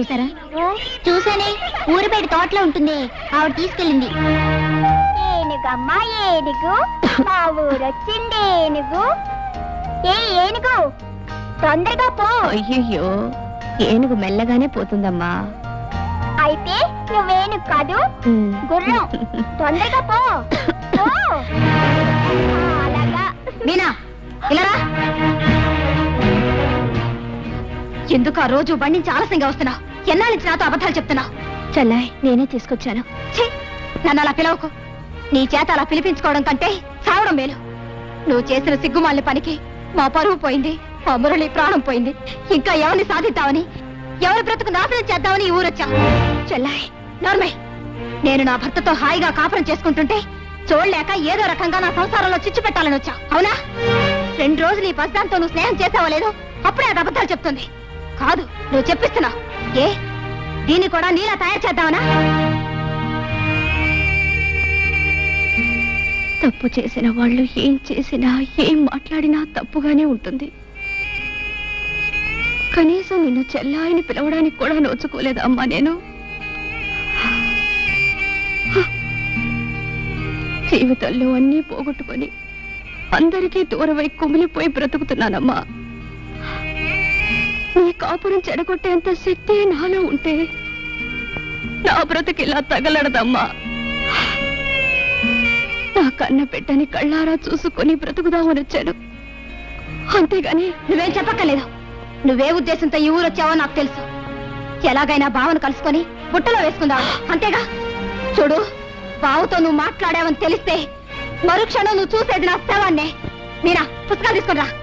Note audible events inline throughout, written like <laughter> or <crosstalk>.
చూసారా? చూసానే ఊరు బయట తోటలో ఉంటుంది. ఆవిడ తీసుకెళ్ళింది. ఏనుగమ్మా ఏనుగు. మా ఊరొచ్చింది ఏనుగు. ఏ ఏనుగు? తొందరగా పో. అయ్యయ్యో. ఏనుగు మెల్లగానే పోతుందమ్మా. అయితే నువ్వేనుగు కాదు గుర్రం. తొందరగా పో. అలాగా. మీనా. ఎందుకు ఆ రోజు బండి ఆలస్యంగా వస్తున్నా? ఎన్నాళ్ళ నుంచి నాతో అబద్ధాలు చెప్తున్నా? చెల్లాయ్ నేనే తీసుకొచ్చాను. ఛీ! నన్ను అలా పిలవకు. నీ చేత అలా పిలిపించుకోవడం కంటే చావడం మేలు. నువ్వు చేసిన సిగ్గుమాలిన పనికి మా పరువు పోయింది మా మురళి ప్రాణం పోయింది. ఇంకా ఎవరిని సాధిద్దామని ఎవరి బ్రతుకు నాశనం చేద్దామని ఈ ఊరొచ్చా? చెల్లాయ్ నార్మల్ నేను నా భర్తతో హాయిగా కాపురం చేసుకుంటుంటే చూడలేక ఏదో రకంగా నా సంసారంలో చిచ్చు పెట్టాలని వచ్చా. అవునా? రెండు రోజులు ఈ పసిదాంతో నువ్వు స్నేహం చేసావో లేదో అప్పుడే అది అబద్ధాలు చెప్తుంది. కాదు నువ్వు చెప్పిస్తున్నావు ఏ? దీన్ని కూడా నీలా తయారు చేద్దామనా? తప్పు చేసిన వాళ్ళు ఏం చేసినా ఏం మాట్లాడినా తప్పుగానే ఉంటుంది. కనీసం నిన్ను చెల్లాయిని పిలవడానికి కూడా నోచుకోలేదమ్మా నేను. జీవితంలో అన్నీ పోగొట్టుకొని అందరికీ దూరమై కుమిలిపోయి బ్రతుకుతున్నానమ్మా. నీ కాపురం చెడగొట్టేంత శక్తి నాలో ఉంటే నా బ్రతుకిలా తగలడదమ్మా. నా కన్న బిడ్డని కళ్ళారా చూసుకొని బ్రతుకుదామని వచ్చాను. అంతేగాని నువ్వేం చెప్పక్కర్లేదు. నువ్వే ఉద్దేశంతో ఈ ఊరు వచ్చావో నాకు తెలుసు. ఎలాగైనా బావను కలుసుకొని బుట్టలో వేసుకుందాం. అంతేగా? చూడు బావుతో నువ్వు మాట్లాడావని తెలిస్తే మరుక్షణం నువ్వు చూసేది నా శవాన్నే. మీరా పుస్తకాలు తీసుకుని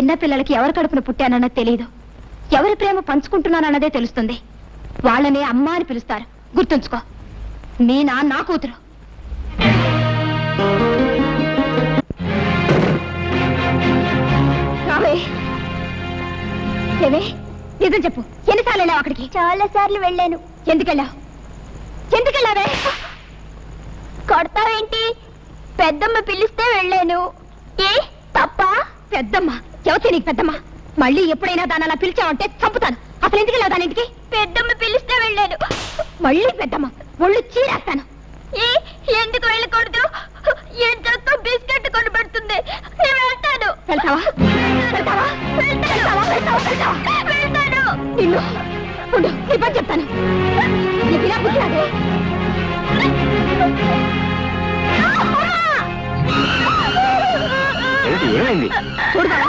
రా చిన్న పిల్లలకి ఎవరి కడుపున పుట్టానన్నది తెలియదు ఎవరి ప్రేమ పంచుకుంటున్నానన్నదే తెలుస్తుంది. వాళ్ళని అమ్మ అని పిలుస్తారు. గుర్తుంచుకో. మీనా నా కూతురు. ఏమే? నిజం చెప్పు. ఎన్నిసార్లు వెళ్ళావు అక్కడికి? చాలా సార్లు వెళ్ళాను. ఎందుకెళ్ళావు? ఎందుకెళ్ళావే? కొడతావేంటి? పెద్దమ్మ పిలిస్తే వెళ్ళాను. ఏ? తప్ప? పెద్దమ్మ. ఎవతే నీకు పెద్దమ్మ? మళ్ళీ ఎప్పుడైనా దాని అలా పిలిచావంటే చంపుతాను. అసలు ఎందుకు దాని ఇంటికి? పెద్దమ్మ పిలిస్తే వెళ్ళాను. మళ్ళీ పెద్దమ్మ ఒళ్ళు చీరేస్తాను. ఏ ఎందుకు వెళ్ళకూడదు? చేస్తా బిస్కెట్ కొని పెడుతుంది నేను వెళ్తాను. వెళ్తావా? వెళ్తావా? వెళ్తావా? వెళ్తావా? వెళ్తావా? వెళ్తాను. నిన్ను ఉండు నీ పని చెప్తాను. నీకు ఇలా బుద్ధి రాదే? ఏమిటి ఏమైంది? చూడు బావ,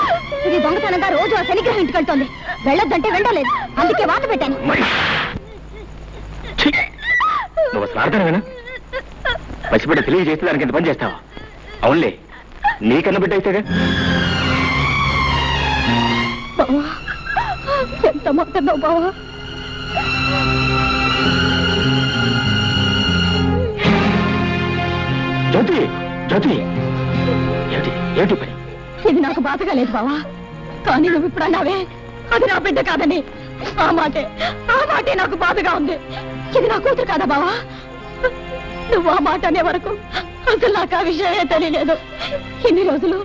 ఇది దొంగతనంగా రోజు ఆ శనిగ్రహం ఇంటికి వెళ్తోంది. వెళ్ళొద్దంటే వెళ్ళలేదు. అందుకే వాత పెట్టాను! నువ్వు ఆడతానువేనా పసిబిడ్డ తెలియజేస్తే దానికి ఇంత పని చేస్తావా? అవునులే. నీకన్న బిడ్డ అయితేగా ఎంత మాట్లాడినావు బావా. జ్యోతి జ్యోతి. ఏమిటి ఏమిటి పని? ఇది నాకు బాధగా లేదు బావా. కానీ నువ్వు ఇప్పుడు అన్నావే? అది నా బిడ్డ కాదని. ఆ మాటే ఆ మాటే నాకు బాధగా ఉంది. ఇది నా కూతురు కాదా బావా? నువ్వు ఆ మాట అనే వరకు అసలు నాకు ఆ విషయమే తెలియలేదు. ఇన్ని రోజులు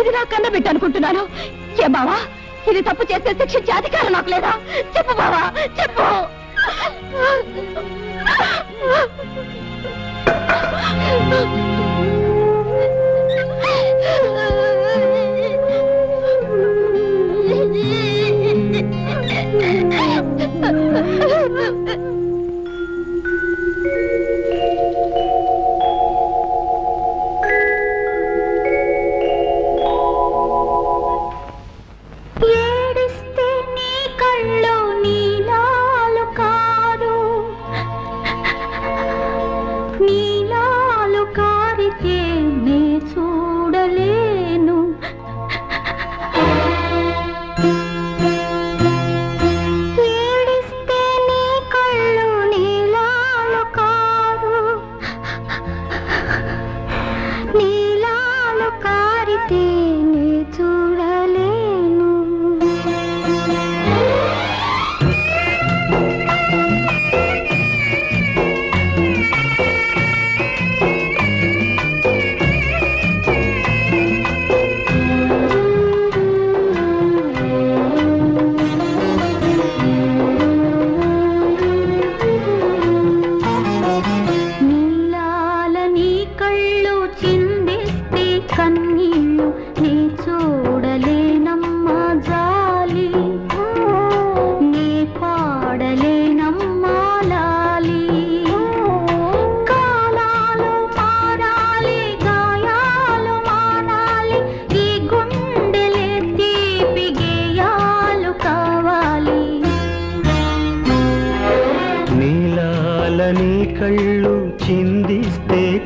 ఇది నా కన్న బిడ్డ అనుకుంటున్నాను. ఏ బావా? ఇది తప్పు చేస్తే శిక్షించే అధికారం నాకు లేదా? చెప్పు బావా చెప్పు. ఏడిస్తే <laughs> <laughs>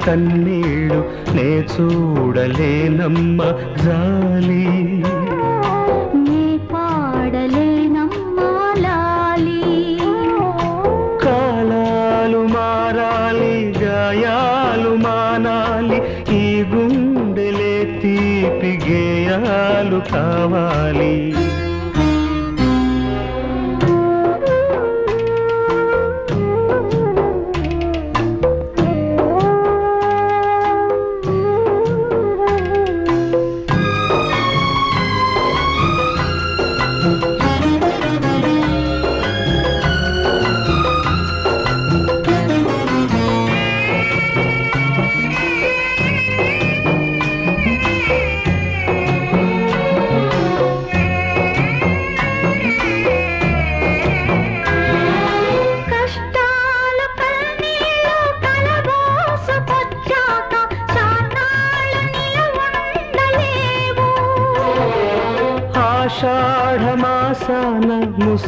కన్నీళ్ళు నే చూడలేనమ్మ జాలి. నీ పాడలేనమ్మా లాలి. కాలాలు మారాలి గాయాలు మానాలి ఈ గుండెలే తీపి గేయాలు కావాలి.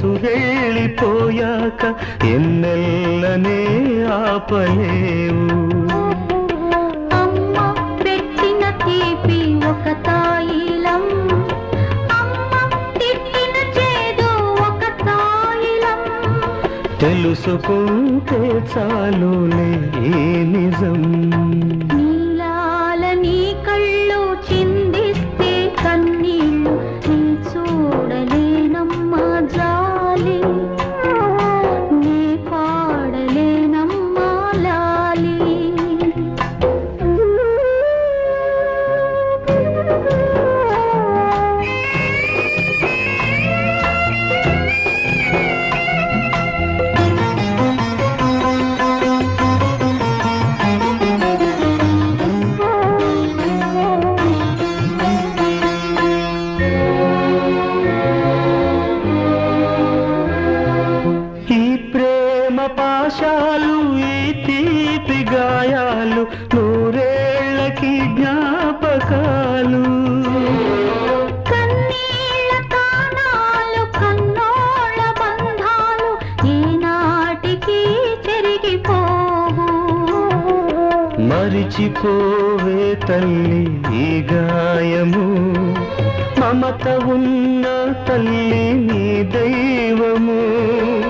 ముసురెళ్ళిపోయాక ఎన్నెల్లనే ఆపలేవు. అమ్మ పెట్టిన తీపి ఒక తాయిలం. అమ్మ తిట్టిన చేదు ఒక తాయిలం. తెలుసుకుంటే చాలులే ఈ నిజం? నీలాల నీ కళ్ళు చిందిస్తే మరిచిపోవే తల్లి ఈ గాయము. మమత ఉన్న తల్లి నీ దైవము.